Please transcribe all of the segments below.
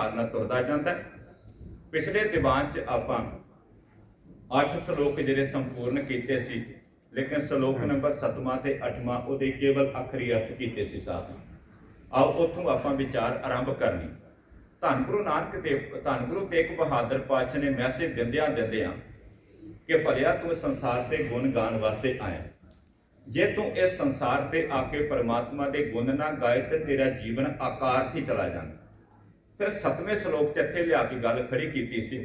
ਸੰਸਾਰ ਨਾਲ ਤੁਰਦਾ ਜਾਂਦਾ। ਪਿਛਲੇ ਦੀਵਾਨ 'ਚ ਆਪਾਂ 8 ਸ਼ਲੋਕ ਜਿਹੜੇ ਸੰਪੂਰਨ ਕੀਤੇ ਸੀ ਲੇਕਿਨ ਸ਼ਲੋਕ ਨੰਬਰ 7ਵਾਂ ਤੇ 8ਵਾਂ ਉਹਦੇ ਕੇਵਲ ਆਖਰੀ ਅਰਥ ਕੀਤੇ ਸੀ ਸਾਥ ਆਓ ਉੱਥੋਂ ਆਪਾਂ ਵਿਚਾਰ ਆਰੰਭ ਕਰਨੀ। ਧੰਨ ਗੁਰੂ ਨਾਨਕ ਦੇਵ ਧੰਨ ਗੁਰੂ ਤੇਗ ਬਹਾਦਰ ਪਾਤਸ਼ਾਹ ਨੇ ਮੈਸੇਜ ਦਿੰਦਿਆਂ ਦਿੰਦਿਆਂ ਕਿ ਭਲਿਆ ਤੂੰ ਸੰਸਾਰ ਤੇ ਗੁਣ ਗਾਣ ਵਾਸਤੇ ਆਇਆ। ਜੇ ਤੂੰ ਇਸ ਸੰਸਾਰ ਤੇ ਆ ਕੇ ਪਰਮਾਤਮਾ ਦੇ ਗੁਣ ਨਾ ਗਾਏ ਤੇ ਤੇਰਾ ਜੀਵਨ ਆਕਾਰ ਹੀ ਚਲਾ ਜਾਂਦਾ। ਫਿਰ ਸਤਵੇਂ ਸ਼ਲੋਕ 'ਚ ਇੱਥੇ ਲਿਆ ਕੇ ਗੱਲ ਖੜੀ ਕੀਤੀ ਸੀ।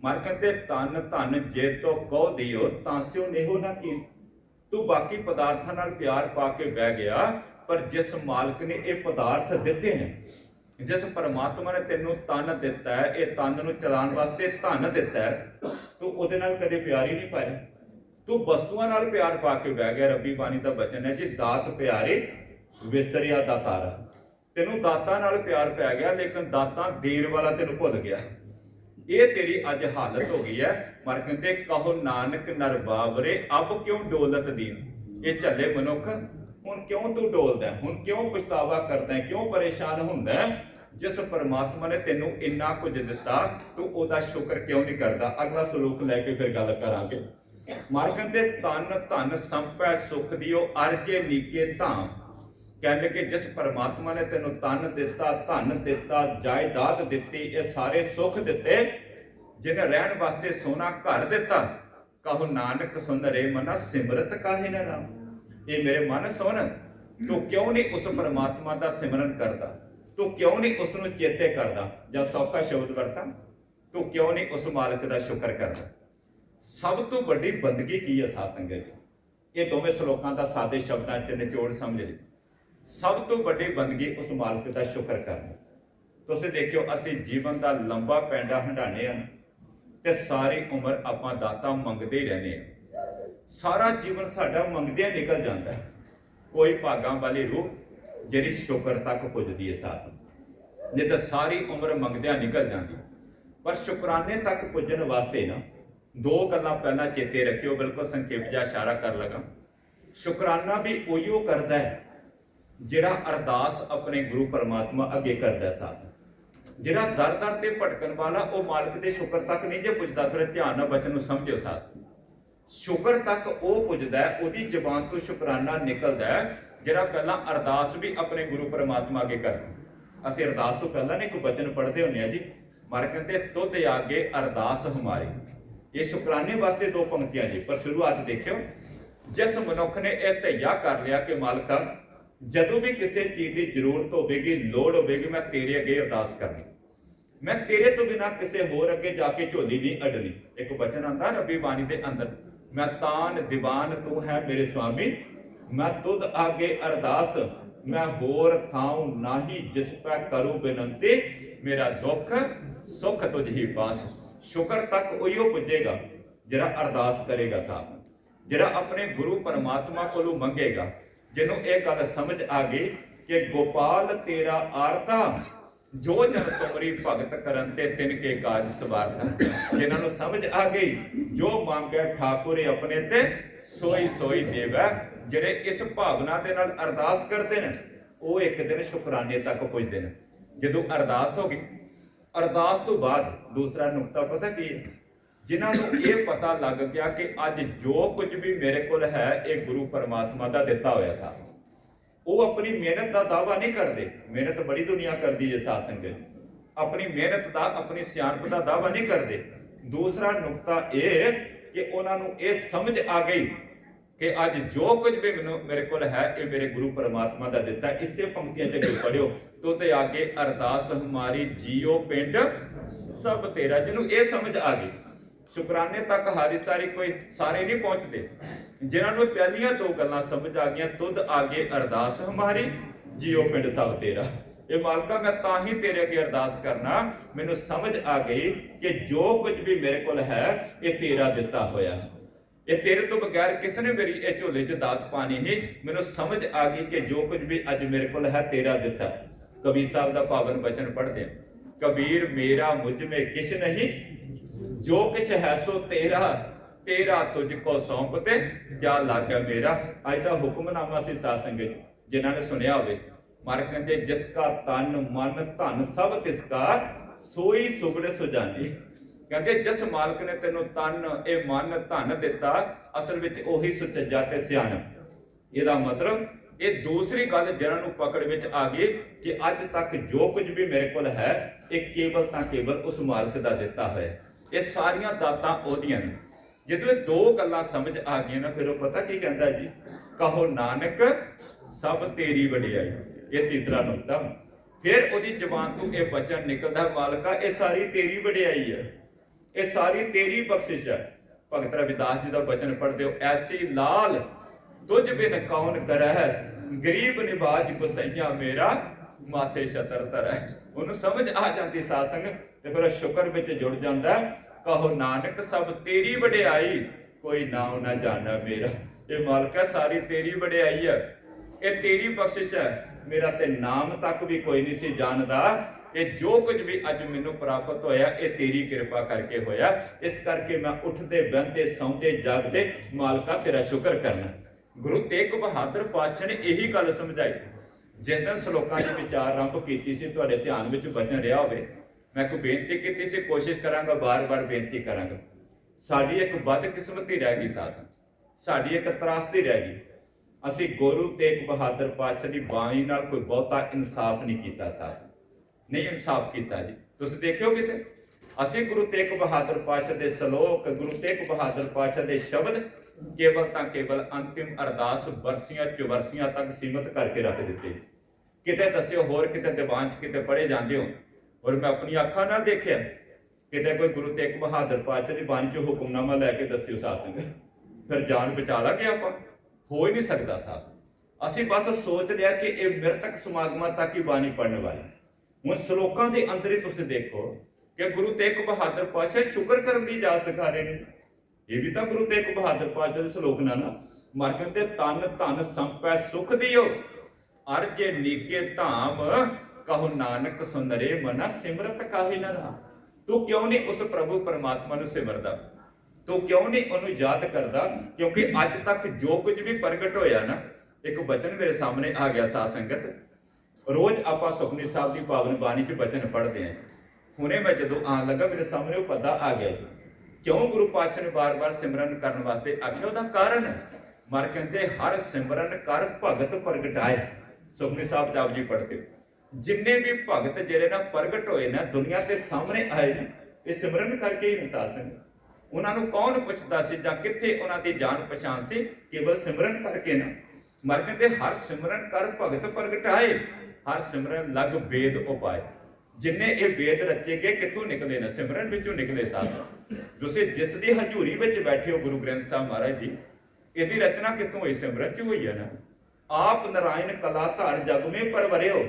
ਮਰ ਕਹਿੰਦੇ ਤਨ ਧਨ ਜੇ ਤੋ ਕਉ ਦਿਓ, ਤਾਂ ਸਿਓ ਨੇਹੋ ਨਾ ਕੀ ਤੂੰ ਬਾਕੀ ਪਦਾਰਥਾਂ ਨਾਲ ਪਿਆਰ ਪਾ ਕੇ ਬਹਿ ਗਿਆ, ਪਰ ਜਿਸ ਮਾਲਕ ਨੇ ਇਹ ਪਦਾਰਥ ਦਿੱਤੇ ਨੇ, ਜਿਸ ਪਰਮਾਤਮਾ ਨੇ ਤੈਨੂੰ ਤਨ ਦਿੱਤਾ ਹੈ, ਇਹ ਤਨ ਨੂੰ ਚਲਾਉਣ ਵਾਸਤੇ ਧਨ ਦਿੱਤਾ ਹੈ, ਤੂੰ ਉਹਦੇ ਨਾਲ ਕਦੇ ਪਿਆਰ ਹੀ ਨਹੀਂ ਪਾਇਆ। ਤੂੰ ਵਸਤੂਆਂ ਨਾਲ ਪਿਆਰ ਪਾ ਕੇ ਬਹਿ ਗਿਆ, ਰੱਬੀ ਬਾਣੀ ਦਾ ਬਚਨ ਹੈ ਜੀ, ਦਾਤ ਪਿਆਰੇ ਵਿਸਰਿਆ ਦਾ ਤਾਰਾ। ਤੈਨੂੰ ਦਾਤਾਂ ਨਾਲ ਪਿਆਰ ਪੈ ਗਿਆ, ਲੇਕਿਨ ਦਾਤਾਂ ਦੇਣ ਵਾਲਾ ਤੈਨੂੰ ਭੁੱਲ ਗਿਆ। ਇਹ ਤੇਰੀ ਅੱਜ ਹਾਲਤ ਹੋ ਗਈ ਹੈ ਮਰ ਕਹਿੰਦੇ ਕਹੋ, ਨਾਨਕ ਨਰ ਬਾਬਰੇ, ਅਬ ਕਿਉਂ ਡੋਲਤ ਦੀਨ? ਇਹ ਝੱਲੇ ਮਨੁੱਖ, ਹੁਣ ਕਿਉਂ ਤੂੰ ਡੋਲਦਾ ਹੁਣ ਕਿਉਂ ਪਛਤਾਵਾ ਕਰਦਾ ਕਿਉਂ ਪਰੇਸ਼ਾਨ ਹੁੰਦਾ ਜਿਸ ਪਰਮਾਤਮਾ ਨੇ ਤੈਨੂੰ ਇੰਨਾ ਕੁਝ ਦਿੱਤਾ, ਤੂੰ ਉਹਦਾ ਸ਼ੁਕਰ ਕਿਉਂ ਨਹੀਂ ਕਰਦਾ? ਅਗਲਾ ਸਲੂਕ ਲੈ ਕੇ ਫਿਰ ਗੱਲ ਕਰਾਂਗੇ। ਮਰ ਕਹਿੰਦੇ ਤਨ ਧਨ ਸੰਪੈ ਸੁਖ ਦਿਓ, ਅਰਜੇ ਨੀਕੇ ਧਾਮ। ਕਹਿੰਦੇ ਕਿ ਜਿਸ ਪਰਮਾਤਮਾ ਨੇ ਤੈਨੂੰ ਤਨ ਦਿੱਤਾ, ਧਨ ਦਿੱਤਾ, ਜਾਇਦਾਦ ਦਿੱਤੀ, ਇਹ ਸਾਰੇ ਸੁੱਖ ਦਿੱਤੇ ਜਿਹਨੇ ਰਹਿਣ ਵਾਸਤੇ ਸੋਨਾ ਘਰ ਦਿੱਤਾ, ਕਹੋ ਨਾਨਕ ਸੁਨ ਮਨਾ, ਸਿਮਰਤ ਕਾਹੇ ਨਾ ਰਾਮ? ਇਹ ਮੇਰੇ ਮਨ ਸੁਣ ਤੂੰ ਕਿਉਂ ਨਹੀਂ ਉਸ ਪਰਮਾਤਮਾ ਦਾ ਸਿਮਰਨ ਕਰਦਾ? ਤੂੰ ਕਿਉਂ ਨਹੀਂ ਉਸ ਨੂੰ ਚੇਤੇ ਕਰਦਾ? ਜਾਂ ਸੌਖਾ ਸ਼ਬਦ ਵਰਤਾਂ, ਤੂੰ ਕਿਉਂ ਨਹੀਂ ਉਸ ਮਾਲਕ ਦਾ ਸ਼ੁਕਰ ਕਰਦਾ? ਸਭ ਤੋਂ ਵੱਡੀ ਬੰਦਗੀ ਕੀ ਹੈ ਸਾਧ ਸੰਗਤ ਜੀ ਇਹ ਦੋਵੇਂ ਸ਼ਲੋਕਾਂ ਦਾ ਸਾਦੇ ਸ਼ਬਦਾਂ 'ਚ ਨਿਚੋੜ ਸਮਝ ਲਈ। ਸਭ ਤੋਂ ਵੱਡੀ ਬੰਦਗੀ ਉਸ ਮਾਲਕ ਦਾ ਸ਼ੁਕਰ ਕਰਨਾ। ਤੁਸੀਂ ਦੇਖਿਓ, ਅਸੀਂ ਜੀਵਨ ਦਾ ਲੰਬਾ ਪੈਂਡਾ ਹੰਡਾਣੇ ਹਨ ਤੇ ਸਾਰੀ ਉਮਰ ਆਪਾਂ ਦਾਤਾ ਮੰਗਦੇ ਹੀ ਰਹਿੰਦੇ ਹਾਂ। ਸਾਰਾ ਜੀਵਨ ਸਾਡਾ ਮੰਗਦਿਆਂ ਨਿਕਲ ਜਾਂਦਾ ਕੋਈ ਭਾਗਾਂ ਵਾਲੀ ਰੂਹ ਜਿਹੜੀ ਸ਼ੁਕਰ ਤੱਕ ਪੁੱਜਦੀ ਹੈ ਸਾਸ ਨਹੀਂ ਤਾਂ ਸਾਰੀ ਉਮਰ ਮੰਗਦਿਆਂ ਨਿਕਲ ਜਾਂਦੀ। ਪਰ ਸ਼ੁਕਰਾਨੇ ਤੱਕ ਪੁੱਜਣ ਵਾਸਤੇ ਨਾ ਦੋ ਗੱਲਾਂ ਪਹਿਲਾਂ ਚੇਤੇ ਰੱਖਿਓ, ਬਿਲਕੁਲ ਸੰਖੇਪ ਜਿਹਾ ਇਸ਼ਾਰਾ ਕਰ ਲਗਾ। ਸ਼ੁਕਰਾਨਾ ਵੀ ਉਹੀਓ ਕਰਦਾ ਹੈ ਜਿਹੜਾ ਅਰਦਾਸ ਆਪਣੇ ਗੁਰੂ ਪਰਮਾਤਮਾ ਅੱਗੇ ਕਰਦਾ ਹੈ ਸਾਥ। ਜਿਹੜਾ ਦਰ ਦਰ ਤੇ ਭਟਕਣ ਵਾਲਾ ਉਹ ਮਾਲਕ ਦੇ ਸ਼ੁਕਰ ਤੱਕ ਨਹੀਂ ਜੇ ਪੁੱਜਦਾ ਥੋੜੇ ਧਿਆਨ ਨਾਲ ਬਚਨ ਨੂੰ ਸਮਝਿਓ ਸਾਥ। ਸ਼ੁਕਰ ਤੱਕ ਉਹ ਪੁੱਜਦਾ ਉਹਦੀ ਜ਼ਬਾਨ ਤੋਂ ਸ਼ੁਕਰਾਨਾ ਨਿਕਲਦਾ ਜਿਹੜਾ ਪਹਿਲਾਂ ਅਰਦਾਸ ਵੀ ਆਪਣੇ ਗੁਰੂ ਪਰਮਾਤਮਾ ਅੱਗੇ ਕਰਦਾ। ਅਸੀਂ ਅਰਦਾਸ ਤੋਂ ਪਹਿਲਾਂ ਨੇ ਇੱਕ ਬਚਨ ਪੜ੍ਹਦੇ ਹੁੰਦੇ ਆ ਜੀ। ਮਰ ਕਹਿੰਦੇ, ਤੁਧ ਆਗੇ ਅਰਦਾਸ ਹਮਾਰੀ। ਇਹ ਸ਼ੁਕਰਾਨੇ ਵਾਸਤੇ ਦੋ ਪੰਕਤੀਆਂ ਜੀ, ਪਰ ਸ਼ੁਰੂਆਤ ਦੇਖਿਓ। ਜਿਸ ਮਨੁੱਖ ਨੇ ਇਹ ਧਈਆ ਕਰ ਲਿਆ ਕਿ ਮਾਲਕਾ ਜਦੋਂ ਵੀ ਕਿਸੇ ਚੀਜ਼ ਦੀ ਜ਼ਰੂਰਤ ਹੋਵੇਗੀ, ਲੋੜ ਹੋਵੇਗੀ, ਮੈਂ ਤੇਰੇ ਅੱਗੇ ਅਰਦਾਸ ਕਰਨੀ। ਮੈਂ ਤੇਰੇ ਤੋਂ ਬਿਨਾ ਕਿਸੇ ਹੋਰ ਅੱਗੇ ਜਾ ਕੇ ਝੋਲੀ ਨਹੀਂ ਅਡਣੀ। ਇੱਕ ਬਚਨ ਆਂਦਾ ਰੱਬੀ ਬਾਣੀ ਦੇ ਅੰਦਰ, ਮੈਂ ਤਾਨ ਦੀਵਾਨ, ਤੂੰ ਹੈ ਮੇਰੇ ਸੁਆਮੀ। ਮੈਂ ਤੁਧ ਆਗੇ ਅਰਦਾਸ, ਮੈਂ ਹੋਰ ਥਾਉ ਨਾਹੀ, ਜਿਸ ਪੈ ਕਰੂ ਬੇਨੰਤੀ। ਮੇਰਾ ਦੁੱਖ, ਸੁੱਖ ਤੁਝ ਹੀ ਪਾਸ। ਸ਼ੁਕਰ ਤੱਕ ਉਹੀਓ ਪੁੱਜੇਗਾ, ਜਿਹੜਾ ਅਰਦਾਸ ਕਰੇਗਾ ਸਾਥ ਜਿਹੜਾ ਆਪਣੇ ਗੁਰੂ ਪਰਮਾਤਮਾ ਕੋਲੋਂ ਮੰਗੇਗਾ ਜਿਹਨੂੰ ਇਹ ਗੱਲ ਸਮਝ ਆ ਗਈ ਕਿ ਗੋਪਾਲ ਤੇਰਾ ਆਰਤਾ ਜੋ ਜਨ ਤੁਮਰੀ ਭਗਤ ਕਰਨ ਤੇ ਤਿਨ ਕੇ ਕਾਜ ਸਵਾਰਤਾ ਜਿਨ੍ਹਾਂ ਨੂੰ ਸਮਝ ਆ ਗਈ, ਜੋ ਮੰਗਿਆ ਠਾਕੁਰੇ ਆਪਣੇ ਤੇ ਸੋਈ ਸੋਈ ਦੇਵੈ, ਜਿਹੜੇ ਇਸ ਭਾਵਨਾ ਦੇ ਨਾਲ ਅਰਦਾਸ ਕਰਦੇ ਨੇ, ਉਹ ਇੱਕ ਦਿਨ ਸ਼ੁਕਰਾਨੇ ਤੱਕ ਪੁੱਜਦੇ ਨੇ। ਜਦੋਂ ਅਰਦਾਸ ਹੋ ਗਈ, ਅਰਦਾਸ ਤੋਂ ਬਾਅਦ ਦੂਸਰਾ ਨੁਕਤਾ ਪਤਾ ਕੀ ਹੈ? ਜਿਨ੍ਹਾਂ ਨੂੰ ਇਹ ਪਤਾ ਲੱਗ ਗਿਆ ਕਿ ਅੱਜ ਜੋ ਕੁਝ ਵੀ ਮੇਰੇ ਕੋਲ ਹੈ, ਇਹ ਗੁਰੂ ਪਰਮਾਤਮਾ ਦਾ ਦਿੱਤਾ ਹੋਇਆ ਸਾਥ ਉਹ ਆਪਣੀ ਮਿਹਨਤ ਦਾ ਦਾਵਾ ਨਹੀਂ ਕਰਦੇ। ਮਿਹਨਤ ਬੜੀ ਦੁਨੀਆ ਕਰਦੀ ਹੈ ਸਾਧ ਸੰਗਤ ਆਪਣੀ ਮਿਹਨਤ ਦਾ, ਆਪਣੀ ਸਿਆਣਪ ਦਾ ਦਾਵਾ ਨਹੀਂ ਕਰਦੇ। ਦੂਸਰਾ ਨੁਕਤਾ ਇਹ ਕਿ ਉਹਨਾਂ ਨੂੰ ਇਹ ਸਮਝ ਆ ਗਈ ਕਿ ਅੱਜ ਜੋ ਕੁਝ ਵੀ ਮੈਨੂੰ ਮੇਰੇ ਕੋਲ ਹੈ, ਇਹ ਮੇਰੇ ਗੁਰੂ ਪਰਮਾਤਮਾ ਦਾ ਦਿੱਤਾ। ਇਸੇ ਪੰਕਤੀਆਂ ਚ ਅੱਗੇ ਪੜਿਓ ਤੋ ਤੇ ਆਗੇ ਅਰਦਾਸ ਹਮਾਰੀ ਜੀਓ ਪਿੰਡ। ਸਭ ਤੇਰਾ, ਜਿਹਨੂੰ ਇਹ ਸਮਝ ਆ ਗਈ। ਸ਼ੁਕਰਾਨੇ ਤੱਕ ਹਾਰੀ ਸਾਰੀ ਕੋਈ ਸਾਰੇ ਨਹੀਂ ਪਹੁੰਚਦੇ। ਜਿਨ੍ਹਾਂ ਨੂੰ ਪਹਿਲੀਆਂ ਦੋ ਗੱਲਾਂ ਸਮਝ ਆ ਗਈਆਂ ਤੁਧ ਆਗੇ ਅਰਦਾਸ ਹਮਾਰੀ, ਜੀਓ ਪਿੰਡ ਸਭ ਤੇਰਾ। ਇਹ ਮਾਲਕਾ, ਮੈਂ ਤਾਂ ਹੀ ਤੇਰੇ ਅੱਗੇ ਅਰਦਾਸ ਕਰਨਾ, ਮੈਨੂੰ ਸਮਝ ਆ ਗਈ ਕਿ ਜੋ ਕੁਝ ਵੀ ਮੇਰੇ ਕੋਲ ਹੈ, ਇਹ ਤੇਰਾ ਦਿੱਤਾ ਹੋਇਆ। ਹੈ ਇਹ ਤੇਰੇ ਤੋਂ ਬਗੈਰ ਕਿਸ ਨੇ ਮੇਰੀ ਇਹ ਝੋਲੇ 'ਚ ਦਾਤ ਪਾਣੀ ਨਹੀਂ। ਮੈਨੂੰ ਸਮਝ ਆ ਗਈ ਕਿ ਜੋ ਕੁਝ ਵੀ ਅੱਜ ਮੇਰੇ ਕੋਲ ਹੈ, ਤੇਰਾ ਦਿੱਤਾ। ਕਬੀਰ ਸਾਹਿਬ ਦਾ ਪਾਵਨ ਬਚਨ ਪੜ੍ਹਦੇ ਹਾਂ। ਕਬੀਰ, ਮੇਰਾ, ਮੁਝ ਮੇ ਕਿਛ ਨਹੀਂ। ਜੋ ਕਿਛ ਹੈ ਸੋ ਤੇਰਾ ਤੇਰਾ ਤੁਝ ਕੋ ਸੌਂਪ ਤੇ ਜਾ ਲਾਗਾ ਮੇਰਾ। ਅੱਜ ਦਾ ਹੁਕਮਨਾਮਾ ਸੀ ਸਾਧ ਸੰਗਤ ਜਿਨ੍ਹਾਂ ਨੇ ਸੁਣਿਆ ਹੋਵੇ। ਮਾਰ ਕਹਿੰਦੇ, ਜਿਸ ਕਾ ਤਨ ਮਨ, ਧਨ ਸਭ ਤਿਸ ਕਾ, ਸੋਈ ਸੁਗੜ ਸੁਜਾਨੀ ਕਹਿੰਦੇ, ਜਿਸ ਮਾਲਕ ਨੇ ਤੈਨੂੰ ਤਨ, ਇਹ ਮਨ, ਧਨ ਦਿੱਤਾ, ਅਸਲ ਵਿੱਚ ਉਹੀ ਸੁਚੱਜਾ ਤੇ ਸਿਆਣਾ। ਇਹਦਾ ਮਤਲਬ, ਇਹ ਦੂਸਰੀ ਗੱਲ ਜਿਹਨਾਂ ਨੂੰ ਪਕੜ ਵਿੱਚ ਆ ਗਈ ਕਿ ਅੱਜ ਤੱਕ ਜੋ ਕੁਝ ਵੀ ਮੇਰੇ ਕੋਲ ਹੈ, ਇਹ ਕੇਵਲ ਤਾਂ ਕੇਵਲ ਉਸ ਮਾਲਕ ਦਾ ਦਿੱਤਾ ਹੋਇਆ। ਇਹ ਸਾਰੀਆਂ ਦਾਤਾਂ ਉਹਦੀਆਂ ਨੇ। ਜਦੋਂ ਇਹ ਦੋ ਗੱਲਾਂ ਸਮਝ ਆ ਗਈਆਂ ਨਾ, ਫਿਰ ਉਹ ਪਤਾ ਕੀ ਕਹਿੰਦਾ ਜੀ? ਕਹੋ ਨਾਨਕ, ਸਭ ਤੇਰੀ ਵਡਿਆਈ। ਇਹ ਤੀਸਰਾ ਨੁਕਤਾ। ਫਿਰ ਉਹਦੀ ਜ਼ੁਬਾਨ ਤੋਂ ਇਹ ਬਚਨ ਨਿਕਲਦਾ, ਮਾਲਕਾ, ਇਹ ਸਾਰੀ ਤੇਰੀ ਵਡਿਆਈ ਹੈ ਇਹ ਸਾਰੀ ਤੇਰੀ ਬਖਸ਼ਿਸ਼ ਹੈ ਭਗਤ ਰਵਿਦਾਸ ਜੀ ਦਾ ਬਚਨ ਪੜ੍ਹਦੇ ਹੋ, ਐਸੀ ਲਾਲ ਤੁਝ ਬਿਨ ਕੌਣ ਕਰਹਿ, ਗਰੀਬ ਨਿਵਾਜ ਗੁਸਈਆ ਮੇਰਾ, ਮਾਤੇ ਛਤਰ ਧਰੈ ਉਹਨੂੰ ਸਮਝ ਆ ਜਾਂਦੀ ਸਾਸੰਗ ਤੇ ਫਿਰ ਉਹ ਸ਼ੁਕਰ ਵਿੱਚ ਜੁੜ ਜਾਂਦਾ ਕਹੋ, ਨਾਨਕ, ਸਭ ਤੇਰੀ ਵਡਿਆਈ, ਕੋਈ ਨਾਉ ਨਾ ਜਾਣਾ ਮੇਰਾ। ਇਹ ਮਾਲਕਾ ਸਾਰੀ ਤੇਰੀ ਵਡਿਆਈ ਹੈ। ਇਹ ਤੇਰੀ ਬਖਸ਼ਿਸ਼ ਹੈ। ਮੇਰਾ ਤੇ ਨਾਮ ਤੱਕ ਵੀ ਕੋਈ ਨਹੀਂ ਸੀ ਜਾਣਦਾ। ਇਹ ਜੋ ਕੁਝ ਵੀ ਅੱਜ ਮੈਨੂੰ ਪ੍ਰਾਪਤ ਹੋਇਆ, ਇਹ ਤੇਰੀ ਕਿਰਪਾ ਕਰਕੇ ਹੋਇਆ। ਇਸ ਕਰਕੇ ਮੈਂ ਉੱਠਦੇ, ਬਹਿੰਦੇ, ਸੌਂਦੇ, ਜਾਗਦੇ, ਮਾਲਕਾ ਤੇਰਾ ਸ਼ੁਕਰ ਕਰਨਾ। ਗੁਰੂ ਤੇਗ ਬਹਾਦਰ ਪਾਤਸ਼ਾਹ ਨੇ ਇਹੀ ਗੱਲ ਸਮਝਾਈ। ਜਿਸ ਦਿਨ ਸ਼ਲੋਕਾਂ ਦੀ ਵਿਚਾਰ ਆਰੰਭ ਕੀਤੀ ਸੀ, ਤੁਹਾਡੇ ਧਿਆਨ ਵਿੱਚ ਬਚਨ ਰਿਹਾ ਹੋਵੇ। ਮੈਂ ਕੋਈ ਬੇਨਤੀ ਕੀਤੀ ਸੀ, ਕੋਸ਼ਿਸ਼ ਕਰਾਂਗਾ ਬਾਰ-ਬਾਰ ਬੇਨਤੀ ਕਰਾਂਗਾ। ਸਾਡੀ ਇੱਕ ਬਦਕਿਸਮਤੀ ਰਹਿ ਗਈ ਸਾਸਨ। ਸਾਡੀ ਇੱਕ ਤਰਾਸਦੀ ਰਹਿ ਗਈ। ਅਸੀਂ ਗੁਰੂ ਤੇਗ ਬਹਾਦਰ ਪਾਤਸ਼ਾਹ ਦੀ ਬਾਣੀ ਨਾਲ ਕੋਈ ਬਹੁਤਾ ਇਨਸਾਫ ਨਹੀਂ ਕੀਤਾ ਸਾਸਨ। ਨਹੀਂ ਇਨਸਾਫ ਕੀਤਾ ਜੀ। ਤੁਸੀਂ ਦੇਖਿਓ ਕਿਤੇ। ਅਸੀਂ ਗੁਰੂ ਤੇਗ ਬਹਾਦਰ ਪਾਤਸ਼ਾਹ ਦੇ ਸ਼ਲੋਕ, ਗੁਰੂ ਤੇਗ ਬਹਾਦਰ ਪਾਤਸ਼ਾਹ ਦੇ ਸ਼ਬਦ ਕੇਵਲ ਤਾਂ ਕੇਵਲ ਅੰਤਿਮ ਅਰਦਾਸ ਵਰਸੀਆਂ ਚੁਵਰਸੀਆਂ ਤੱਕ ਸੀਮਤ ਕਰਕੇ ਰੱਖ ਦਿੱਤੇ। ਕਿਤੇ ਦੱਸਿਓ, ਹੋਰ ਕਿਤੇ ਦੀਵਾਨ 'ਚ ਕਿਤੇ ਪੜ੍ਹੇ ਜਾਂਦੇ ਹੋ। ਔਰ ਮੈਂ ਆਪਣੀ ਅੱਖਾਂ ਨਾਲ ਦੇਖਿਆ ਕਿਤੇ ਕੋਈ ਗੁਰੂ ਤੇਗ ਬਹਾਦਰ ਪਾਤਸ਼ਾਹ ਦੀ ਬਾਣੀ 'ਚ ਹੁਕਮਨਾਮਾ ਲੈ ਕੇ ਦੱਸਿਓ ਸਾਸੰਗ ਫਿਰ ਜਾਨ ਬਚਾ ਲਾਂਗੇ ਆਪਾਂ। ਹੋ ਹੀ ਨਹੀਂ ਸਕਦਾ ਸਾਸੰਗ ਅਸੀਂ ਬਸ ਸੋਚ ਲਿਆ ਕਿ ਇਹ ਮਿਰਤਕ ਸਮਾਗਮਾਂ ਤੱਕ ਹੀ ਬਾਣੀ ਪੜਨ ਵਾਲੀ। ਹੁਣ ਸ਼ਲੋਕਾਂ ਦੇ ਅੰਦਰ ਹੀ ਤੁਸੀਂ ਦੇਖੋ ਕਿ ਗੁਰੂ ਤੇਗ ਬਹਾਦਰ ਪਾਤਸ਼ਾਹ ਸ਼ੁਕਰ ਕਰਨ ਦੀ ਜਾ ਸਿਖਾ ਰਹੇ ਨੇ। ਇਹ ਵੀ ਤਾਂ ਗੁਰੂ ਤੇਗ ਬਹਾਦਰ ਪਾਤਸ਼ਾਹ ਦੇ ਸ਼ਲੋਕ ਨਾਲ ਨਾ ਮਰ ਕਹਿੰਦੇ ਤਨ ਧਨ ਸੰਪੈ ਸੁਖ ਦਿਓ। ਅਰ ਜੇ ਨੀਕੇ ਧਾਮ ਕਹੋ ਨਾਨਕ ਸੁੰਦਰੇ ਮਨਾ, ਸਿਮਰਤ ਕਾਹੀ ਨਾ ਰਹਾ। ਤੂੰ ਕਿਉਂ ਨਹੀਂ ਉਸ ਪ੍ਰਭੂ ਪਰਮਾਤਮਾ ਨੂੰ ਸਿਮਰਦਾ? ਤੂੰ ਕਿਉਂ ਨਹੀਂ ਉਹਨੂੰ ਯਾਦ ਕਰਦਾ? ਕਿਉਂਕਿ ਅੱਜ ਤੱਕ ਜੋ ਕੁਝ ਵੀ ਪ੍ਰਗਟ ਹੋਇਆ ਨਾ, ਇੱਕ ਬਚਨ ਮੇਰੇ ਸਾਹਮਣੇ ਆ ਗਿਆ ਸਾਧ ਸੰਗਤ। ਰੋਜ਼ ਆਪਾਂ ਸੁਖਨੀ ਸਾਹਿਬ ਦੀ ਪਾਵਨ ਬਾਣੀ 'ਚ ਬਚਨ ਪੜ੍ਹਦੇ ਆਂ ਹੁਣੇ ਮੈਂ ਜਦੋਂ ਆਉਣ ਲੱਗਾ, ਮੇਰੇ ਸਾਹਮਣੇ ਉਹ ਪਤਾ ਆ ਗਿਆ ਕਿਉਂ ਗੁਰੂ ਪਾਤਸ਼ਾਹ ਨੇ ਬਾਰ-ਬਾਰ ਸਿਮਰਨ ਕਰਨ ਵਾਸਤੇ ਆਖਿਆ? ਉਹਦਾ ਕਾਰਨ, ਮਰ ਕਹਿੰਦੇ, ਹਰ ਸਿਮਰਨ ਕਰ ਭਗਤ ਪ੍ਰਗਟਾਏ। ਸੁਖਨੀ ਸਾਹਿਬ ਜੀ ਪੜ੍ਹਦੇ ਜਿੰਨੇ ਵੀ ਭਗਤ ਜਿਹੜੇ ਨਾ ਪ੍ਰਗਟ ਹੋਏ ਨਾ ਦੁਨੀਆ ਦੇ ਸਾਹਮਣੇ ਆਏ ਨੇ, ਇਹ ਸਿਮਰਨ ਕਰਕੇ ਹੀ ਨਿਸਾ ਸਿੰਘ ਉਹਨਾਂ ਨੂੰ ਕੌਣ ਪੁੱਛਦਾ ਸੀ ਜਾਂ ਕਿੱਥੇ ਉਹਨਾਂ ਦੀ ਜਾਣ ਪਛਾਣ ਸੀ? ਕੇਵਲ ਸਿਮਰਨ ਕਰਕੇ ਨਾ। ਮਰ ਕਹਿੰਦੇ ਹਰ ਸਿਮਰਨ ਕਰ ਭਗਤ ਪ੍ਰਗਟਾਏ ਹਰ ਸਿਮਰਨ ਲਗ ਵੇਦ ਉਪਾਏ। ਜਿੰਨੇ ਇਹ ਵੇਦ ਰਚੇ ਗਏ, ਕਿੱਥੋਂ ਨਿਕਲੇ ਨੇ? ਸਿਮਰਨ ਵਿੱਚੋਂ ਨਿਕਲੇ ਸਾਸ। ਤੁਸੀਂ ਜਿਸ ਦੀ ਹਜ਼ੂਰੀ ਵਿੱਚ ਬੈਠੇ ਹੋ, ਗੁਰੂ ਗ੍ਰੰਥ ਸਾਹਿਬ ਮਹਾਰਾਜ ਜੀ, ਇਹਦੀ ਰਚਨਾ ਕਿੱਥੋਂ ਹੋਈ? ਸਿਮਰਨ ਚ ਹੋਈ ਹੈ ਨਾ। ਆਪ ਨਰਾਇਣ ਕਲਾ ਧਾਰ ਜਗ ਮੇ ਪਰਵਰਿਓ।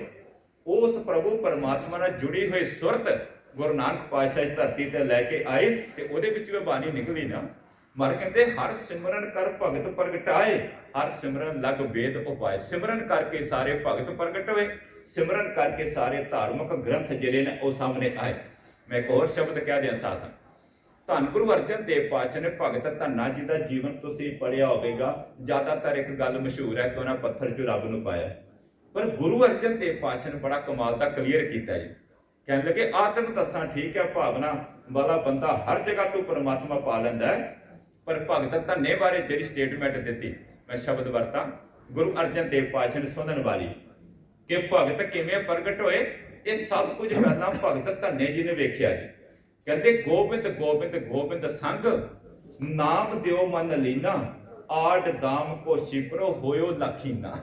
ਉਸ ਪ੍ਰਭੂ ਪਰਮਾਤਮਾ ਨਾਲ ਜੁੜੀ ਹੋਈ ਸੁਰਤ ਗੁਰੂ ਨਾਨਕ ਪਾਤਸ਼ਾਹ ਇਸ ਧਰਤੀ ਤੇ ਲੈ ਕੇ ਆਏ ਤੇ ਉਹਦੇ ਵਿੱਚ ਇਹ ਬਾਣੀ ਨਿਕਲੀ ਨਾ। ਮਰ ਕਹਿੰਦੇ, ਹਰ ਸਿਮਰਨ ਕਰ ਭਗਤ ਪ੍ਰਗਟਾਏ। ਹਰ ਸਿਮਰਨ ਲਗ ਵੇਦ ਉਪਾਏ। ਸਿਮਰਨ ਕਰਕੇ ਸਾਰੇ ਭਗਤ ਪ੍ਰਗਟ ਹੋਏ। ਸਿਮਰਨ ਕਰਕੇ ਸਾਰੇ ਧਾਰਮਿਕ ਗ੍ਰੰਥ ਜਿਹੜੇ ਨੇ ਉਹ ਸਾਹਮਣੇ ਆਏ। ਮੈਂ ਇੱਕ ਹੋਰ ਸ਼ਬਦ ਕਹਿ ਦਿਆਂ ਸਾਸਨ। ਧੰਨ ਗੁਰੂ ਅਰਜਨ ਦੇਵ ਪਾਤਸ਼ਾਹ ਨੇ ਭਗਤ ਧੰਨਾ ਜੀ ਦਾ ਜੀਵਨ ਤੁਸੀਂ ਪੜਿਆ ਹੋਵੇਗਾ। ਜ਼ਿਆਦਾਤਰ ਇੱਕ ਗੱਲ ਮਸ਼ਹੂਰ ਹੈ ਕਿ ਉਹਨਾਂ ਪੱਥਰ 'ਚ ਰੱਬ ਨੂੰ ਪਾਇਆ। ਪਰ ਗੁਰੂ ਅਰਜਨ ਦੇਵ ਪਾਤਸ਼ਾਹ ਨੇ ਬੜਾ ਕਮਾਲ ਦਾ ਕਲੀਅਰ ਕੀਤਾ ਜੀ। ਕਹਿਣ ਲੱਗੇ ਆਤਮ ਦੱਸਾਂ, ਠੀਕ ਹੈ, ਭਾਵਨਾ ਵਾਲਾ ਬੰਦਾ ਹਰ ਜਗ੍ਹਾ ਤੋਂ ਪਰਮਾਤਮਾ ਪਾ ਲੈਂਦਾ ਹੈ। ਪਰ ਭਗਤ ਧੰਨੇ ਬਾਰੇ ਜਿਹੜੀ ਸਟੇਟਮੈਂਟ ਦਿੱਤੀ, ਮੈਂ ਸ਼ਬਦ ਵਰਤਾਂ, ਗੁਰੂ ਅਰਜਨ ਦੇਵ ਪਾਤਸ਼ਾਹ ਨੇ ਸੁਣਨ ਵਾਲੀ ਕਿ ਭਗਤ ਕਿਵੇਂ ਪ੍ਰਗਟ ਹੋਏ, ਇਹ ਸਭ ਕੁਝ ਪਹਿਲਾਂ ਭਗਤ ਧੰਨੇ ਜੀ ਨੇ ਵੇਖਿਆ ਜੀ। ਕਹਿੰਦੇ, ਗੋਬਿੰਦ ਗੋਬਿੰਦ ਗੋਬਿੰਦ ਸੰਗ, ਨਾਮ ਦਿਓ ਮਨ ਲੀਨਾ, ਆੜ ਦਾਮ ਕੋ ਸ਼ਿਪਰੋ ਹੋਇਓ ਲਖੀਨਾ।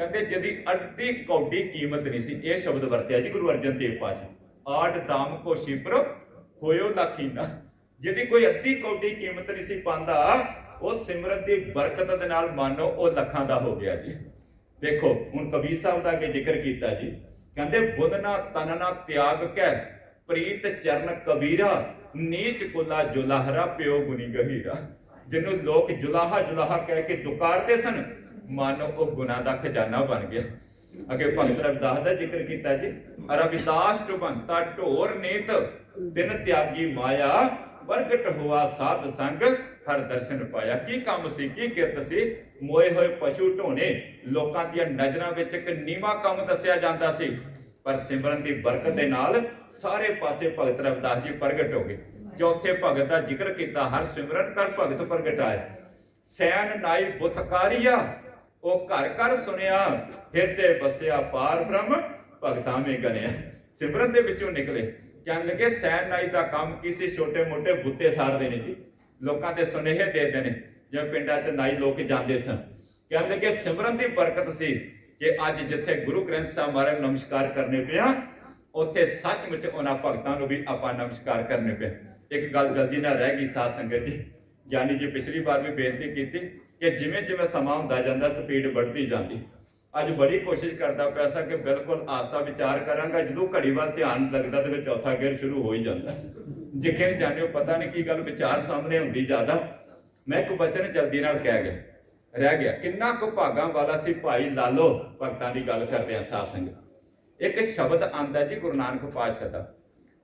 ਕਹਿੰਦੇ ਜਿਹਦੀ ਅੱਧੀ ਕੌਡੀ ਕੀਮਤ ਨਹੀਂ ਸੀ, ਇਹ ਸ਼ਬਦ ਵਰਤਿਆ ਜੀ ਗੁਰੂ ਅਰਜਨ ਦੇਵ ਪਾਤਸ਼ਾਹ। ਆੜ ਦਾਮ ਕੋ ਸ਼ਿਪਰੋ ਹੋਇਓ ਲਖੀਨਾ ਜਿਹਦੀ ਕੋਈ ਅੱਧੀ ਕੌਡੀ ਕੀਮਤ ਨਹੀਂ ਸੀ ਪਾਉਂਦਾ, ਉਹ ਸਿਮਰਤ ਦੀ ਬਰਕਤ ਦੇ ਨਾਲ ਮਾਨੋ, ਉਹ ਲੱਖਾਂ ਦਾ ਹੋ ਗਿਆ ਜੀ। ਦੇਖੋ, ਹੁਣ ਕਬੀਰ ਸਾਹਿਬ ਦਾ ਅੱਗੇ ਜ਼ਿਕਰ ਕੀਤਾ ਜੀ। ਕਹਿੰਦੇ, ਬੁੱਧ ਬੁੱਧਨਾ ਤਨਨਾ ਤਿਆਗ ਕੈ, ਪ੍ਰੀਤ ਚਰਨ ਕਬੀਰਾ, ਨੀਚ ਕੁਲਾ ਜੁਲਾਹਰਾ, ਪਿਓ ਗੁਨੀ ਗਹੀਰਾ। ਜਿਹਨੂੰ ਲੋਕ ਜੁਲਾਹਾ ਜੁਲਾਹਾ ਕਹਿ ਕੇ ਦੁਕਾਰਦੇ ਸਨ ਮਨ ਉਹ ਗੁਨਾਹ ਦਾ ਖਜ਼ਾਨਾ ਬਣ ਗਿਆ। ਅੱਗੇ ਭਗਤ ਰਵਿਦਾਸ ਦਾ ਜ਼ਿਕਰ ਕੀਤਾ ਜੀ ਰਵਿਦਾਸ ਟੁਬੰਤਾ ਢੋਰ ਨੀਤ ਦਿਨ ਤਿਆਗੀ ਮਾਇਆ, ਪ੍ਰਗਟ ਹੋਆ ਸਾਧ ਸੰਗ, ਹਰ ਦਰਸ਼ਨ ਪਾਇਆ। ਕੀ ਕੰਮ ਸੀ, ਕੀ ਕਿਰਤ ਸੀ? ਮੋਏ ਹੋਏ ਪਸ਼ੂ ਢੋਣੇ, ਲੋਕਾਂ ਦੀਆਂ ਨਜ਼ਰਾਂ ਵਿੱਚ ਇੱਕ ਨੀਵਾ ਕੰਮ ਦੱਸਿਆ ਜਾਂਦਾ ਸੀ। ਪਰ ਸਿਮਰਨ ਦੀ ਬਰਕਤ ਦੇ ਨਾਲ ਸਾਰੇ ਪਾਸੇ ਭਗਤ ਰਵਿਦਾਸ ਜੀ ਪ੍ਰਗਟ ਹੋ ਗਏ। ਚੌਥੇ ਭਗਤ ਦਾ ਜ਼ਿਕਰ ਕੀਤਾ, ਹਰ ਸਿਮਰਨ ਕਰ ਭਗਤ ਪ੍ਰਗਟਾਏ ਸੈਨ ਨਾਈ ਬੁਤਕਾਰੀਆ ਉਹ ਘਰ ਘਰ ਸੁਣਿਆ ਹਿਰਦੇ ਬਸਿਆ ਪਾਰ ਬ੍ਰਹਮ, ਭਗਤਾਂ ਮੇ ਗਨਿਆ ਸਿਮਰਨ ਦੇ ਵਿੱਚੋਂ ਨਿਕਲੇ। ਕਹਿਣ ਲੱਗੇ ਸੈਨ ਨਾਈ ਦਾ ਕੰਮ ਕਿਸੇ ਛੋਟੇ ਮੋਟੇ ਬੁੱਤੇ ਸਾੜਦੇ ਨੇ ਜੀ। ਲੋਕਾਂ ਦੇ ਸੁਨੇਹੇ ਦੇ ਨੇ ਜਿਵੇਂ ਪਿੰਡਾਂ 'ਚ ਨਾਈ ਲੋਕ ਜਾਂਦੇ ਸਨ। ਕਹਿਣ ਲੱਗੇ, ਸਿਮਰਨ ਦੀ ਬਰਕਤ ਸੀ ਕਿ ਅੱਜ ਜਿੱਥੇ ਗੁਰੂ ਗ੍ਰੰਥ ਸਾਹਿਬ ਮਹਾਰਾਜ ਨੂੰ ਨਮਸਕਾਰ ਕਰਨੇ ਪਿਆ, ਉੱਥੇ ਸੱਚਮੁੱਚ ਉਹਨਾਂ ਭਗਤਾਂ ਨੂੰ ਵੀ ਆਪਾਂ ਨਮਸਕਾਰ ਕਰਨੇ ਪਏ ਇੱਕ ਗੱਲ ਜਲਦੀ ਨਾਲ ਰਹਿ ਗਈ ਸਾਧ ਸੰਗਤ ਜੀ। ਗਿਆਨੀ ਜੀ, ਪਿਛਲੀ ਵਾਰ ਵੀ ਬੇਨਤੀ ਕੀਤੀ ਕਿ ਜਿਵੇਂ ਜਿਵੇਂ ਸਮਾਂ ਹੁੰਦਾ ਜਾਂਦਾ ਸਪੀਡ ਵੱਧਦੀ ਜਾਂਦੀ। ਅੱਜ ਬੜੀ ਕੋਸ਼ਿਸ਼ ਕਰਦਾ ਪੈਸਾ ਕਿ ਬਿਲਕੁਲ ਆਸਤਾ ਵਿਚਾਰ ਕਰਾਂਗਾ, ਜਦੋਂ ਘੜੀ ਵੱਲ ਧਿਆਨ ਲੱਗਦਾ ਤੇ ਫਿਰ ਚੌਥਾ ਗੇਰ ਸ਼ੁਰੂ ਹੋ ਹੀ ਜਾਂਦਾ। ਜਿੱਕੇ ਜਾਣਿਓ ਪਤਾ ਨਹੀਂ ਕੀ ਗੱਲ, ਵਿਚਾਰ ਸਾਹਮਣੇ ਹੁੰਦੀ ਜ਼ਿਆਦਾ। ਮੈਂ ਇੱਕ ਬਚਨ ਜਲਦੀ ਨਾਲ ਕਹਿ ਗਿਆ, ਰਹਿ ਗਿਆ, ਕਿੰਨਾ ਕੁ ਭਾਗਾਂ ਵਾਲਾ ਸੀ ਭਾਈ ਲਾਲੋ? ਭਗਤਾਂ ਦੀ ਗੱਲ ਕਰਦੇ ਆ ਸਾਧ ਸਿੰਘ ਇੱਕ ਸ਼ਬਦ ਆਂਦਾ ਜੀ ਗੁਰੂ ਨਾਨਕ ਪਾਤਸ਼ਾਹ ਦਾ।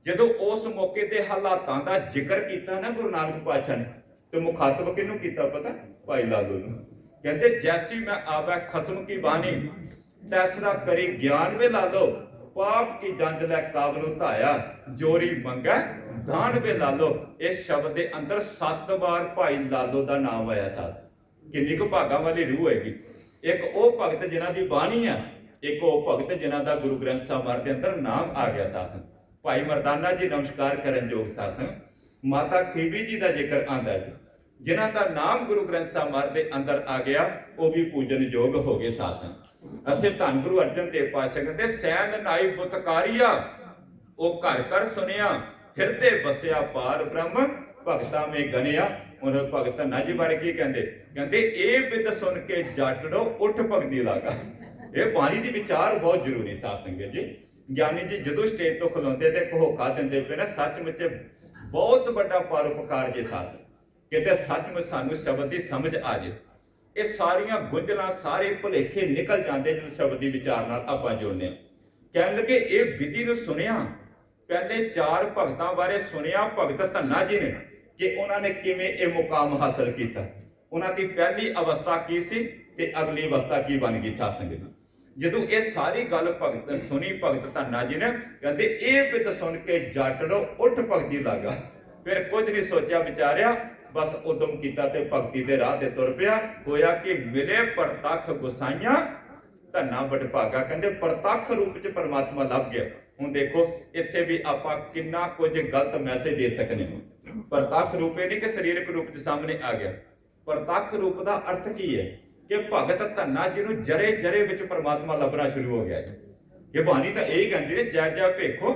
ਜਦੋਂ ਉਸ ਮੌਕੇ ਤੇ ਹਾਲਾਤਾਂ ਦਾ ਜ਼ਿਕਰ ਕੀਤਾ ਨਾ ਗੁਰੂ ਨਾਨਕ ਪਾਤਸ਼ਾਹ ਨੇ ਤੇ ਮੁਖਾਤਬ ਕਿਹਨੂੰ ਕੀਤਾ ਪਤਾ? ਭਾਈ ਲਾਲੋ ਨੂੰ। ਕਹਿੰਦੇ, ਜੈਸੀ ਮੈਂ ਆਵੈ ਖਸਮ ਕੀ ਬਾਣੀ, ਤੈਸਰਾ ਕਰੀ ਗਿਆਨ ਵੇ ਲਾਲੋ ਪਾਪ ਕੀ ਜੰਜ ਲੈ ਕਾਬਲੂ ਧਾਇਆ ਜੋਰੀ ਮੰਗੈ ਦਾਨ ਵੇ ਲਾਲੋ ਇਸ ਸ਼ਬਦ ਦੇ ਅੰਦਰ ਸੱਤ ਵਾਰ ਭਾਈ ਲਾਲੋ ਦਾ ਨਾਮ ਆਇਆ ਸਾਥ ਕਿੰਨੀ ਕੁ ਭਾਗਾਂ ਵਾਲੀ ਰੂਹ ਹੈਗੀ। ਇੱਕ ਉਹ ਭਗਤ ਜਿਨ੍ਹਾਂ ਦੀ ਬਾਣੀ ਆ, ਇੱਕ ਉਹ ਭਗਤ ਜਿਨ੍ਹਾਂ ਦਾ ਗੁਰੂ ਗ੍ਰੰਥ ਸਾਹਿਬ ਦੇ ਅੰਦਰ ਨਾਮ ਆ ਗਿਆ ਸਾਸਨ ਭਾਈ ਮਰਦਾਨਾ ਜੀ ਨਮਸਕਾਰ ਕਰਨ ਯੋਗ ਸਾਸਨ ਮਾਤਾ ਖੀਵੀ ਜੀ ਦਾ ਜ਼ਿਕਰ ਆਂਦਾ ਜੀ। ਜਿਨ੍ਹਾਂ ਦਾ ਨਾਮ ਗੁਰੂ ਗ੍ਰੰਥ ਸਾਹਿਬ ਮਹਾਰਾਜ ਦੇ ਅੰਦਰ ਆ ਗਿਆ, ਉਹ ਵੀ ਪੂਜਨਯੋਗ ਹੋ ਗਏ ਸਾਸਨ। ਅਤੇ ਧੰਨ ਗੁਰੂ ਅਰਜਨ ਦੇਵ ਪਾਤਸ਼ਾਹ ਕਹਿੰਦੇ, ਸੈਨ ਨਾਈ ਬੁਤਕਾਰੀਆ। ਉਹ ਘਰ ਘਰ ਸੁਨਿਆ ਹਿਰਦੇ ਬਸਿਆ ਪਾਰ ਬ੍ਰਹਮ, ਭਗਤਾਂ ਮੇ ਗਨਿਆ। ਉਹਨਾਂ ਭਗਤ ਨਜ ਬਾਰੇ ਕੀ ਕਹਿੰਦੇ? ਕਹਿੰਦੇ, ਇਹ ਵਿਦ ਸੁਣ ਕੇ ਜੱਟੜੋ ਉੱਠ ਭਗਤੀ ਲਾਗਾ। ਇਹ ਬਾਣੀ ਦੀ ਵਿਚਾਰ ਬਹੁਤ ਜ਼ਰੂਰੀ ਸਾਧ ਸੰਗਤ ਜੀ। ਗਿਆਨੀ ਜੀ ਜਦੋਂ ਸਟੇਜ ਤੋਂ ਖਲੋਂਦੇ ਤੇ ਇੱਕ ਹੋਕਾ ਦਿੰਦੇ ਪਏ ਨਾ, ਸੱਚਮੁੱਚ ਬਹੁਤ ਵੱਡਾ ਪਰਉਪਕਾਰ ਜੇ ਸਾਧ ਕਿਤੇ ਸੱਚਮੁੱਚ ਸਾਨੂੰ ਸ਼ਬਦ ਦੀ ਸਮਝ ਆ ਜੇ। ਇਹ ਸਾਰੀਆਂ ਗੁੰਝਲਾਂ, ਸਾਰੇ ਭੁਲੇਖੇ ਨਿਕਲ ਜਾਂਦੇ ਜਦੋਂ ਸ਼ਬਦ ਦੀ ਵਿਚਾਰ ਨਾਲ ਆਪਾਂ ਜੁੜਨੇ ਕਹਿਣ ਲੱਗੇ, ਇਹ ਵਿਧੀ ਨੂੰ ਸੁਣਿਆ? ਪਹਿਲੇ ਚਾਰ ਭਗਤਾਂ ਬਾਰੇ ਸੁਣਿਆ, ਭਗਤ ਧੰਨਾ ਜੀ ਨੇ। ਕਿ ਉਹਨਾਂ ਨੇ ਕਿਵੇਂ ਇਹ ਮੁਕਾਮ ਹਾਸਲ ਕੀਤਾ? ਉਹਨਾਂ ਦੀ ਪਹਿਲੀ ਅਵਸਥਾ ਕੀ ਸੀ ਤੇ ਅਗਲੀ ਅਵਸਥਾ ਕੀ ਬਣ ਗਈ ਸਾਧ ਸੰਗਤ ਜਦੋਂ ਇਹ ਸਾਰੀ ਗੱਲ ਭਗਤ ਸੁਣੀ, ਭਗਤ ਧੰਨਾ ਜੀ ਨੇ, ਕਹਿੰਦੇ, ਇਹ ਬਿਤ ਸੁਣ ਕੇ ਜੱਟੜੋ ਉੱਠ ਭਗਤੀ ਲੱਗਾ। ਫਿਰ ਕੁਝ ਨਹੀਂ ਸੋਚਿਆ ਵਿਚਾਰਿਆ ਬਸ ਉਦਮ ਕੀਤਾ ਤੇ ਭਗਤੀ ਦੇ ਰਾਹ ਤੇ ਤੁਰ ਪਿਆ। ਹੋਇਆ ਕਿ ਮਿਲੇ ਪ੍ਰਤੱਖ ਗੁਸਾਈਆਂ, ਧੰਨਾ ਵਡਭਾਗਾ ਕਹਿੰਦੇ ਪ੍ਰਤੱਖ ਰੂਪ ਚ ਪਰਮਾਤਮਾ ਲੱਭ ਗਿਆ। ਹੁਣ ਦੇਖੋ, ਇੱਥੇ ਵੀ ਆਪਾਂ ਕਿੰਨਾ ਕੁਝ ਗਲਤ ਮੈਸੇਜ ਦੇ ਸਕਨੇ ਪ੍ਰਤੱਖ ਰੂਪੇ ਨਹੀਂ ਕਿ ਸਰੀਰਕ ਰੂਪ ਚ ਸਾਹਮਣੇ ਆ ਗਿਆ। ਪ੍ਰਤੱਖ ਰੂਪ ਦਾ ਅਰਥ ਕੀ ਹੈ? ਕਿ ਭਗਤ ਧੰਨਾ ਜੀ ਨੂੰ ਜਰੇ ਜਰੇ ਵਿੱਚ ਪਰਮਾਤਮਾ ਲੱਭਣਾ ਸ਼ੁਰੂ ਹੋ ਗਿਆ ਜੀ। ਇਹ ਬਾਣੀ ਤਾਂ ਇਹੀ ਕਹਿੰਦੀ ਨੇ ਜੈ ਜੈ ਭੇਖੋ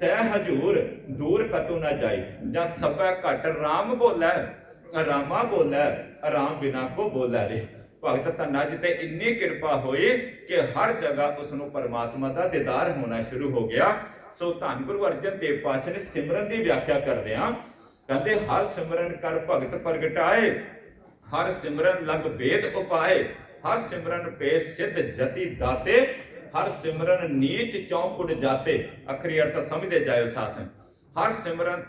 ਤੈ ਹਜੂਰ ਦੂਰ ਕਤੂ ਨਾ ਜਾਈ। ਜਾਂ ਸਭੈ ਘਟ ਰਾਮ ਬੋਲੇ, ਰਾਮਾ ਬੋਲੇ, ਰਾਮ ਬਿਨਾ ਕੋ ਬੋਲੇ ਰੇ ਭਗਤ ਧੰਨਾ ਜੀ ਤੇ ਇੰਨੀ ਕਿਰਪਾ ਹੋਈ ਕਿ ਹਰ ਜਗ੍ਹਾ ਉਸ ਨੂੰ ਪਰਮਾਤਮਾ ਦਾ ਦੀਦਾਰ ਹੋਣਾ ਸ਼ੁਰੂ ਹੋ ਗਿਆ। ਸੋ ਧੰਨ ਗੁਰੂ ਅਰਜਨ ਦੇਵ ਪਾਤਸ਼ਾਹ ਨੇ ਸਿਮਰਨ ਦੀ ਵਿਆਖਿਆ ਕਰਦੇ ਆ। ਕਹਿੰਦੇ, ਹਰ ਸਿਮਰਨ ਕਰ ਭਗਤ ਪ੍ਰਗਟਾਏ, ਹਰ ਸਿਮਰਨ ਲਗ ਬੇਦ ਉਪਾਏ, ਹਰ ਸਿਮਰਨ ਪੇ ਸਿੱਧ ਜਤੀ ਦਾਤੇ ਹਰ ਸਿਮਰਨ ਨੀਚ ਚੌਂਕੁੜ ਜਾਤੇ, ਅਖਰੀ ਅਰਥ ਸਮਝਦੇ ਜਾਇਓ ਸਾਸਨ। ਹਰ ਸਿਮਰਨ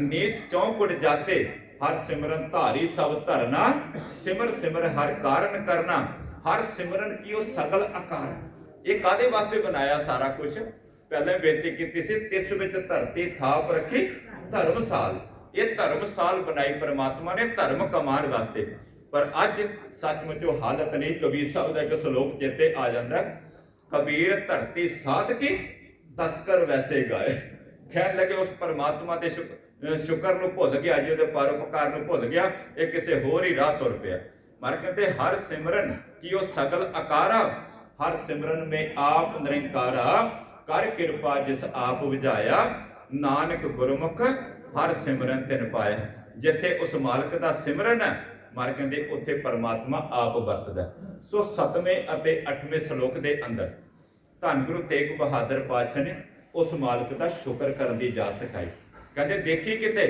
ਨੀਚ ਚੌਂਕੁੜ ਜਾਤੇ, ਹਰ ਸਿਮਰਨ ਧਾਰੀ ਸਭ ਧਰਨਾ, ਸਿਮਰ ਸਿਮਰ ਹਰ ਕਾਰਨ ਕਰਨਾ। ਹਰ ਸਿਮਰਨ ਕੀਓ ਸਗਲ ਆਕਾਰ। ਇਹ ਕਾਦੇ ਵਾਸਤੇ ਬਣਾਇਆ ਸਾਰਾ ਕੁਝ ਪਹਿਲਾਂ ਬੇਨਤੀ ਕੀਤੀ ਸੀ, ਤਿਸ ਵਿੱਚ ਧਰਤੀ ਥਾਪ ਰੱਖੀ, ਧਰਮਸਾਲ। ਇਹ ਧਰਮਸਾਲ ਬਣਾਈ ਪ੍ਰਮਾਤਮਾ ਨੇ, ਧਰਮ ਕਮਾਉਣ ਵਾਸਤੇ। ਪਰ ਅੱਜ ਸੱਚਮੁੱਚ ਉਹ ਹਾਲਤ ਨਹੀਂ ਕਬੀਰ ਸਾਹਿਬ ਦਾ ਇੱਕ ਸ਼ਲੋਕ ਚੇਤੇ ਆ ਜਾਂਦਾ। ਕਬੀਰ ਧਰਤੀ ਸਾਧ ਕੇ ਤਸਕਰ ਵੈਸੇ ਗਾਏ। ਕਹਿਣ ਲੱਗੇ ਉਸ ਪਰਮਾਤਮਾ ਦੇ ਸ਼ੁਕਰ ਨੂੰ ਭੁੱਲ ਗਿਆ, ਜੀ ਉਹਦੇ ਪਰਉਪਕਾਰ ਨੂੰ ਭੁੱਲ ਗਿਆ, ਇਹ ਕਿਸੇ ਹੋਰ ਹੀ ਰਾਹ ਤੁਰ ਪਿਆ। ਮਰ ਕਹਿੰਦੇ ਹਰ ਸਿਮਰਨ, ਕੀ ਉਹ ਸਗਲ ਆਕਾਰਾ ਹਰ ਸਿਮਰਨ ਮੇ ਆਪ ਨਿਰੰਕਾਰਾ, ਕਰ ਕਿਰਪਾ ਜਿਸ ਆਪ ਵਿਝਾਇਆ ਨਾਨਕ ਗੁਰਮੁਖ, ਹਰ ਸਿਮਰਨ ਤਿਨ ਪਾਇਆ। ਜਿੱਥੇ ਉਸ ਮਾਲਕ ਦਾ ਸਿਮਰਨ ਹੈ, ਮਰ ਕਹਿੰਦੇ ਉੱਥੇ ਪਰਮਾਤਮਾ ਆਪ ਵਰਤਦਾ ਸੋ 7ਵੇਂ ਅਤੇ 8ਵੇਂ ਸ਼ਲੋਕ ਦੇ ਅੰਦਰ ਧੰਨ ਗੁਰੂ ਤੇਗ ਬਹਾਦਰ ਪਾਤਸ਼ਾਹ ਨੇ ਉਸ ਮਾਲਕ ਦਾ ਸ਼ੁਕਰ ਕਰਨ ਦੀ ਜਾ ਸਿਖਾਈ। ਕਹਿੰਦੇ, ਦੇਖੀ ਕਿਤੇ